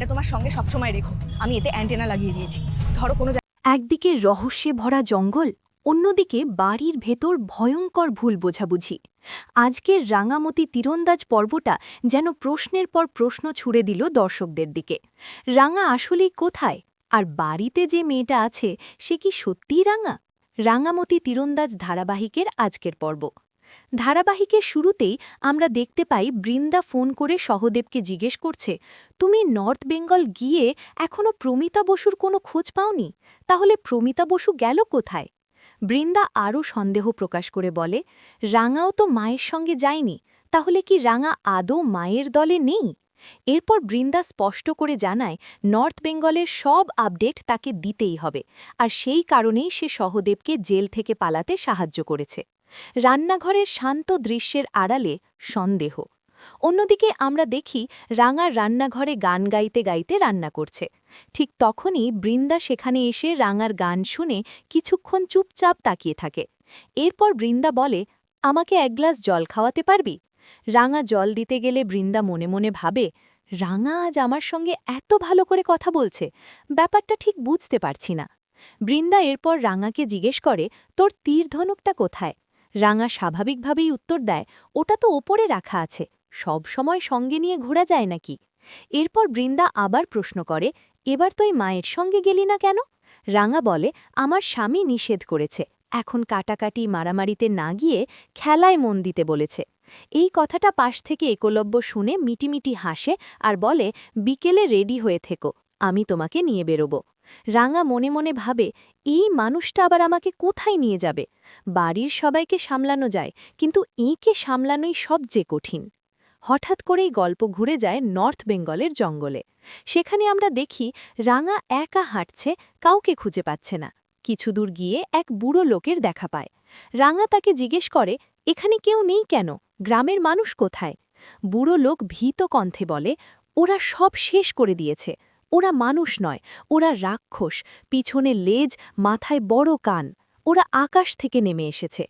এটা তোমার সঙ্গে সবসময় রেখো। আমি এতে অ্যান্টেনা লাগিয়ে দিয়েছি। ধরো কোনো একদিকে রহস্যে ভরা জঙ্গল, অন্যদিকে বাড়ির ভেতর ভয়ঙ্কর ভুল বোঝাবুঝি। আজকের রাঙামতি তীরন্দাজ পর্বটা যেন প্রশ্নের পর প্রশ্ন ছুড়ে দিল দর্শকদের দিকে। রাঙা আসলেই কোথায়? আর বাড়িতে যে মেয়েটা আছে, সে কি সত্যিই রাঙা? রাঙামতি তীরন্দাজ ধারাবাহিকের আজকের পর্ব। ধারাবাহিকের শুরুতেই আমরা দেখতে পাই বৃন্দা ফোন করে সহদেবকে জিজ্ঞেস করছে, তুমি নর্থ বেঙ্গল গিয়ে এখনও প্রমিতা বসুর কোনো খোঁজ পাওনি? তাহলে প্রমিতা বসু গেল কোথায়? বৃন্দা আরও সন্দেহ প্রকাশ করে বলে, রাঙাও তো মায়ের সঙ্গে যায়নি, তাহলে কি রাঙা আদৌ মায়ের দলে নেই? এরপর বৃন্দা স্পষ্ট করে জানায়, নর্থ বেঙ্গলের সব আপডেট তাকে দিতেই হবে, আর সেই কারণেই সে সহদেবকে জেল থেকে পালাতে সাহায্য করেছে। রান্নাঘরের শান্ত দৃশ্যের আড়ালে সন্দেহ। অন্যদিকে আমরা দেখি রাঙার রান্নাঘরে গান গাইতে গাইতে রান্না করছে। ঠিক তখনই বৃন্দা সেখানে এসে রাঙার গান শুনে কিছুক্ষণ চুপচাপ তাকিয়ে থাকে। এরপর বৃন্দা বলে, আমাকে এক গ্লাস জল খাওয়াতে পারবি? রাঙা জল দিতে গেলে বৃন্দা মনে মনে ভাবে, রাঙা আজ আমার সঙ্গে এত ভালো করে কথা বলছে, ব্যাপারটা ঠিক বুঝতে পারছি না। বৃন্দা এরপর রাঙাকে জিজ্ঞেস করে, তোর তীরধনুকটা কোথায়? রাঙা স্বাভাবিকভাবেই উত্তর দেয়, ওটা তো ওপরে রাখা আছে, সব সময় সঙ্গে নিয়ে ঘোরা যায় নাকি? এরপর বৃন্দা আবার প্রশ্ন করে, এবার তুই মায়ের সঙ্গে গেলি না কেন? রাঙা বলে, আমার স্বামী নিষেধ করেছে, এখন কাটাকাটি মারামারিতে না গিয়ে খেলায় মন দিতে বলেছে। এই কথাটা পাশ থেকে একলব্য শুনে মিটিমিটি হাসে আর বলে, বিকেলে রেডি হয়ে থেকো। আমি তোমাকে নিয়ে বেরোব। রাঙা মনে মনে ভাবে, এই মানুষটা আবার আমাকে কোথায় নিয়ে যাবে? বাড়ির সবাইকে সামলানো যায়, কিন্তু এঁকে সামলানোই সবচেয়ে কঠিন। হঠাৎ করেই গল্প ঘুরে যায় নর্থ বেঙ্গলের জঙ্গলে। সেখানে আমরা দেখি, রাঙা একা হাঁটছে, কাউকে খুঁজে পাচ্ছে না। কিছু দূর গিয়ে এক বুড়ো লোকের দেখা পায়। রাঙা তাকে জিজ্ঞেস করে, এখানে কেউ নেই কেন? গ্রামের মানুষ কোথায়? বুড়ো লোক ভীত কণ্ঠে বলে, ওরা সব শেষ করে দিয়েছে। ওরা মানুষ নয়, ওরা রাক্ষস, পিছনে লেজ, মাথায় বড় কান, ওরা আকাশ থেকে নেমে এসেছে।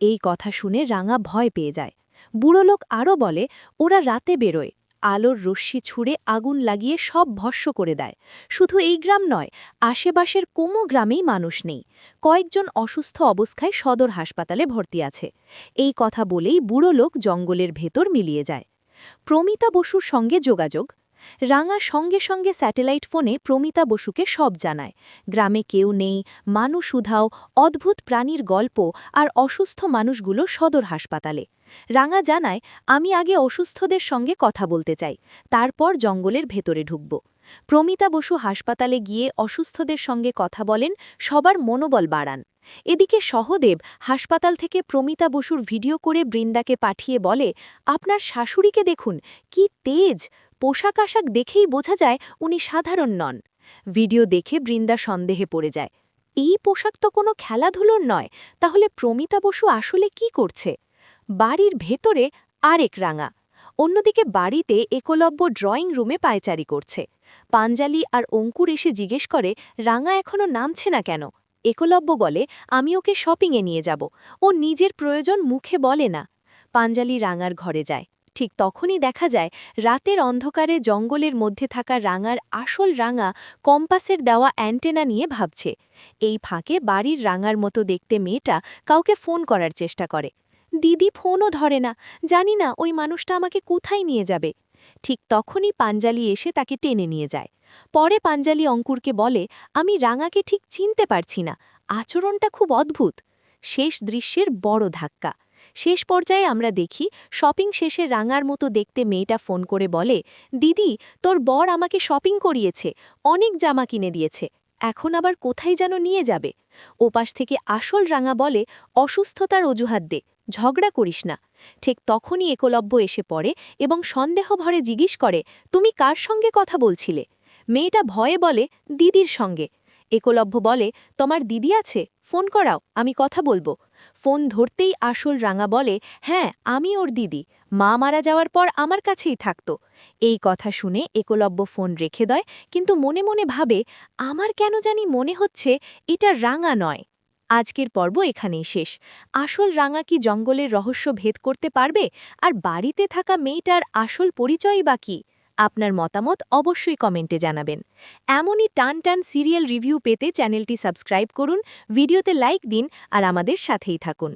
এই কথা শুনে রাঙা ভয় পেয়ে যায়। বুড়ো লোক আরও বলে, ওরা রাতে বেরোয়, আলোর রশ্মি ছুঁড়ে আগুন লাগিয়ে সব ভস্য করে দেয়। শুধু এই গ্রাম নয়, আশেপাশের কোনো গ্রামেই মানুষ নেই। কয়েকজন অসুস্থ অবস্থায় সদর হাসপাতালে ভর্তি আছে। এই কথা বলেই বুড়ো লোক জঙ্গলের ভেতর মিলিয়ে যায়। প্রমিতা বসুর সঙ্গে যোগাযোগ রাঙা সঙ্গে সঙ্গে স্যাটেলাইট ফোনে প্রমিতা বসুকে সব জানায়। গ্রামে কেউ নেই, মানুষ উধাও, অদ্ভুত প্রাণীর গল্প আর অসুস্থ মানুষগুলো সদর হাসপাতালে। রাঙা জানায়, আমি আগে অসুস্থদের সঙ্গে কথা বলতে চাই, তারপর জঙ্গলের ভেতরে ঢুকব। প্রমিতা বসু হাসপাতালে গিয়ে অসুস্থদের সঙ্গে কথা বলেন, সবার মনোবল বাড়ান। এদিকে সহদেব হাসপাতাল থেকে প্রমিতা বসুর ভিডিও করে বৃন্দাকে পাঠিয়ে বলে, আপনার শাশুড়িকে দেখুন, কি তেজ! পোশাক আশাক দেখেই বোঝা যায় উনি সাধারণ নন। ভিডিও দেখে বৃন্দা সন্দেহে পড়ে যায়, এই পোশাক তো কোনো খেলাধুলোর নয়, তাহলে প্রমিতা বসু আসলে কি করছে? বাড়ির ভেতরে আরেক রাঙা, অন্যদিকে বাড়িতে একলব্য ড্রয়িং রুমে পায়চারি করছে। পাঞ্জালি আর অঙ্কুর এসে জিজ্ঞেস করে, রাঙা এখনও নামছে না কেন? একলব্য বলে, আমি ওকে শপিংয়ে নিয়ে যাব, ও নিজের প্রয়োজন মুখে বলে না। পাঞ্জালি রাঙার ঘরে যায়। ঠিক তখনই দেখা যায়, রাতের অন্ধকারে জঙ্গলের মধ্যে থাকা রাঙার আসল রাঙা কম্পাসের দেওয়া অ্যান্টেনা নিয়ে ভাবছে। এই ফাঁকে বাড়ির রাঙার মতো দেখতে মেয়েটা কাউকে ফোন করার চেষ্টা করে। দিদি ফোনও ধরে না, জানি না ওই মানুষটা আমাকে কোথায় নিয়ে যাবে। ঠিক তখনই পাঞ্জালি এসে তাকে টেনে নিয়ে যায়। পরে পাঞ্জালি অঙ্কুরকে বলে, আমি রাঙাকে ঠিক চিনতে পারছি না। আচরণটা খুব অদ্ভুত। শেষ দৃশ্যের বড় ধাক্কা। শেষ পর্যায়ে আমরা দেখি শপিং শেষে রাঙার মতো দেখতে মেয়েটা ফোন করে বলে, দিদি, তোর বর আমাকে শপিং করিয়েছে, অনেক জামা কিনে দিয়েছে, এখন আবার কোথায় যেন নিয়ে যাবে? ওপাশ থেকে আসল রাঙা বলে, অসুস্থতার অজুহাত দে, ঝগড়া করিস না। ঠিক তখনই একলব্য এসে পড়ে এবং সন্দেহ ভরে জিজ্ঞেস করে, তুমি কার সঙ্গে কথা বলছিলে? মেয়েটা ভয়ে বলে, দিদির সঙ্গে। একলব্য বলে, তোমার দিদি আছে, ফোন করাও, আমি কথা বলব। ফোন ধরতেই আসল রাঙা বলে হ্যাঁ আমি ওর দিদি। মা মারা যাওয়ার পর আমার কাছেই থাকত। এই কথা শুনে একলব্য ফোন রেখে দেয়, কিন্তু মনে মনে ভাবে, আমার কেন জানি মনে হচ্ছে এটা রাঙা নয়। আজকের পর্ব এখানেই শেষ। আসল রাঙা কি জঙ্গলের রহস্য ভেদ করতে পারবে? আর বাড়িতে থাকা মেয়েটার আসল পরিচয়ই বা কী? আপনার মতামত অবশ্যই কমেন্টে জানাবেন। এমনই টান টান সিরিয়াল রিভিউ পেতে চ্যানেলটি সাবস্ক্রাইব করুন, ভিডিওতে লাইক দিন, আর আমাদের সাথেই থাকুন।